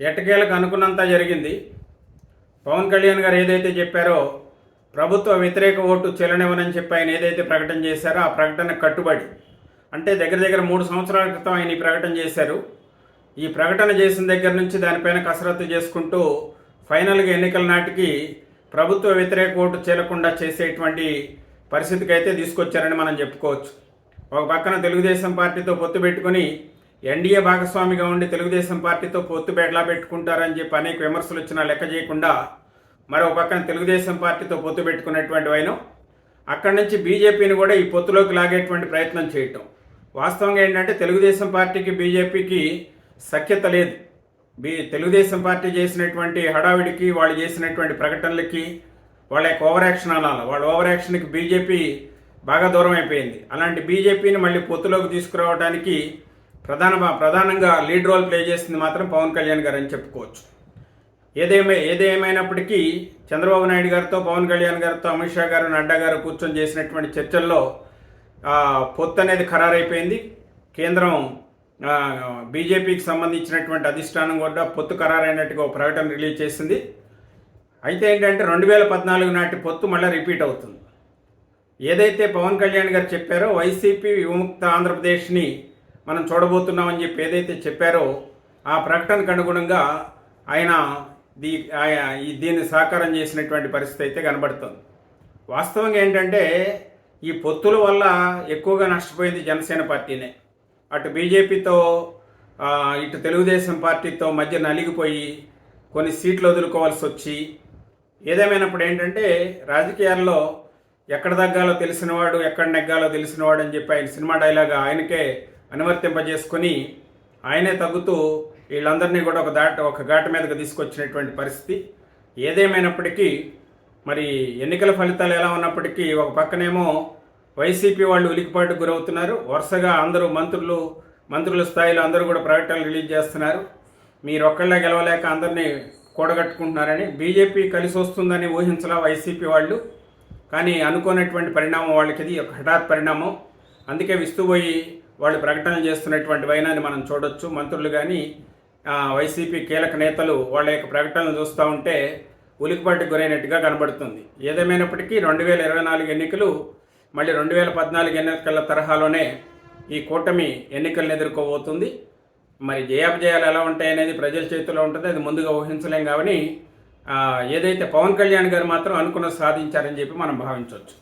ఎట్టకేలకు అనుకున్నంత జరిగింది. పవన్ కళ్యాణ్ గారు ఏదైతే చెప్పారో ప్రభుత్వ వ్యతిరేక ఓటు చెల్లనివ్వనని చెప్పి ఆయన ఏదైతే ప్రకటన చేశారో ఆ ప్రకటన కట్టుబడి అంటే దగ్గర దగ్గర మూడు సంవత్సరాల క్రితం ఆయన ఈ ప్రకటన చేశారు. ఈ ప్రకటన చేసిన దగ్గర నుంచి దానిపైన కసరత్తు చేసుకుంటూ ఫైనల్గా ఎన్నికల నాటికి ప్రభుత్వ వ్యతిరేక ఓటు చేరకుండా చేసేటువంటి పరిస్థితికి అయితే తీసుకొచ్చారని మనం చెప్పుకోవచ్చు. ఒక పక్కన తెలుగుదేశం పార్టీతో పొత్తు పెట్టుకుని ఎన్డీఏ భాగస్వామిగా ఉండి తెలుగుదేశం పార్టీతో పొత్తు బెడలా పెట్టుకుంటారని చెప్పి అనేక విమర్శలు వచ్చినా లెక్క చేయకుండా మరో పక్కన తెలుగుదేశం పార్టీతో పొత్తు పెట్టుకున్నటువంటి వైను అక్కడి నుంచి బీజేపీని కూడా ఈ పొత్తులోకి లాగేటువంటి ప్రయత్నం చేయటం. వాస్తవంగా ఏంటంటే తెలుగుదేశం పార్టీకి బీజేపీకి సఖ్యత లేదు. బీ తెలుగుదేశం పార్టీ చేసినటువంటి హడావిడికి వాళ్ళు చేసినటువంటి ప్రకటనలకి వాళ్ళ యొక్క ఓవర్ యాక్షన్ అనాలి వాళ్ళ ఓవర్ యాక్షన్కి బీజేపీ బాగా దూరం అయిపోయింది. అలాంటి బీజేపీని మళ్ళీ పొత్తులోకి తీసుకురావడానికి ప్రధాన ప్రధానంగా లీడ్ రోల్ ప్లే చేసింది మాత్రం పవన్ కళ్యాణ్ గారు అని చెప్పుకోవచ్చు. ఏదేమై ఏదేమైనప్పటికీ చంద్రబాబు నాయుడు గారితో పవన్ కళ్యాణ్ గారితో అమిత్ షా గారు నడ్డా గారు కూర్చొని చేసినటువంటి చర్చల్లో పొత్తు అనేది ఖరారైపోయింది. కేంద్రం బీజేపీకి సంబంధించినటువంటి అధిష్టానం కూడా పొత్తు ఖరారైనట్టుగా ఒక ప్రకటన రిలీజ్ చేసింది. అయితే ఏంటంటే రెండు వేల పద్నాలుగు నాటి పొత్తు మళ్ళీ రిపీట్ అవుతుంది. ఏదైతే పవన్ కళ్యాణ్ గారు చెప్పారో వైసీపీ విముక్త ఆంధ్రప్రదేశ్ని మనం చూడబోతున్నామని చెప్పి ఏదైతే చెప్పారో ఆ ప్రకటనకు అనుగుణంగా ఆయన దీ ఆయ- ఈ దీన్ని సాకారం చేసినటువంటి పరిస్థితి అయితే కనబడుతుంది. వాస్తవంగా ఏంటంటే ఈ పొత్తుల వల్ల ఎక్కువగా నష్టపోయింది జనసేన పార్టీనే. అటు బీజేపీతో ఇటు తెలుగుదేశం పార్టీతో మధ్య నలిగిపోయి కొన్ని సీట్లు వదులుకోవాల్సి వచ్చి ఏదేమైనప్పుడు ఏంటంటే రాజకీయాల్లో ఎక్కడ తగ్గాలో తెలిసినవాడు ఎక్కడ నెగ్గాలో తెలిసినవాడు అని చెప్పి ఆయన సినిమా డైలాగ్ ఆయనకే అనువర్తింపజేసుకొని ఆయనే తగ్గుతూ వీళ్ళందరినీ కూడా ఒక దాట ఒక ఘాటు మీదకి తీసుకొచ్చినటువంటి పరిస్థితి. ఏదేమైనప్పటికీ మరి ఎన్నికల ఫలితాలు ఎలా ఉన్నప్పటికీ ఒక పక్కనేమో వైసీపీ వాళ్ళు ఉలికిపాటుకు గురవుతున్నారు. వరుసగా అందరూ మంత్రులు మంత్రుల స్థాయిలో అందరూ కూడా ప్రకటనలు రిలీజ్ చేస్తున్నారు. మీరు ఒక్కళ్ళే గెలవలేక అందరినీ కూడగట్టుకుంటున్నారని బీజేపీ కలిసి వస్తుందని ఊహించలా వైసీపీ వాళ్ళు. కానీ అనుకోనటువంటి పరిణామం వాళ్ళకి ఇది ఒక హఠాత్ పరిణామం. అందుకే విస్తుపోయి వాళ్ళు ప్రకటనలు చేస్తున్నటువంటి వైనాన్ని మనం చూడొచ్చు. మంత్రులు కానీ వైసీపీ కీలక నేతలు వాళ్ళ యొక్క ప్రకటనలు చూస్తూ ఉంటే ఉలికిపాటికి గురైనట్టుగా కనబడుతుంది. ఏదేమైనప్పటికీ రెండు వేల ఇరవై నాలుగు ఎన్నికలు మళ్ళీ రెండు వేల పద్నాలుగు ఎన్నికల తరహాలోనే ఈ కూటమి ఎన్నికలను ఎదుర్కోబోతుంది. మరి జయాపజయాలు ఎలా ఉంటాయనేది ప్రజల చేతిలో ఉంటుంది. అది ముందుగా ఊహించలేం కాబట్టి ఏదైతే పవన్ కళ్యాణ్ గారు మాత్రం అనుకున్న సాధించారని చెప్పి మనం భావించవచ్చు.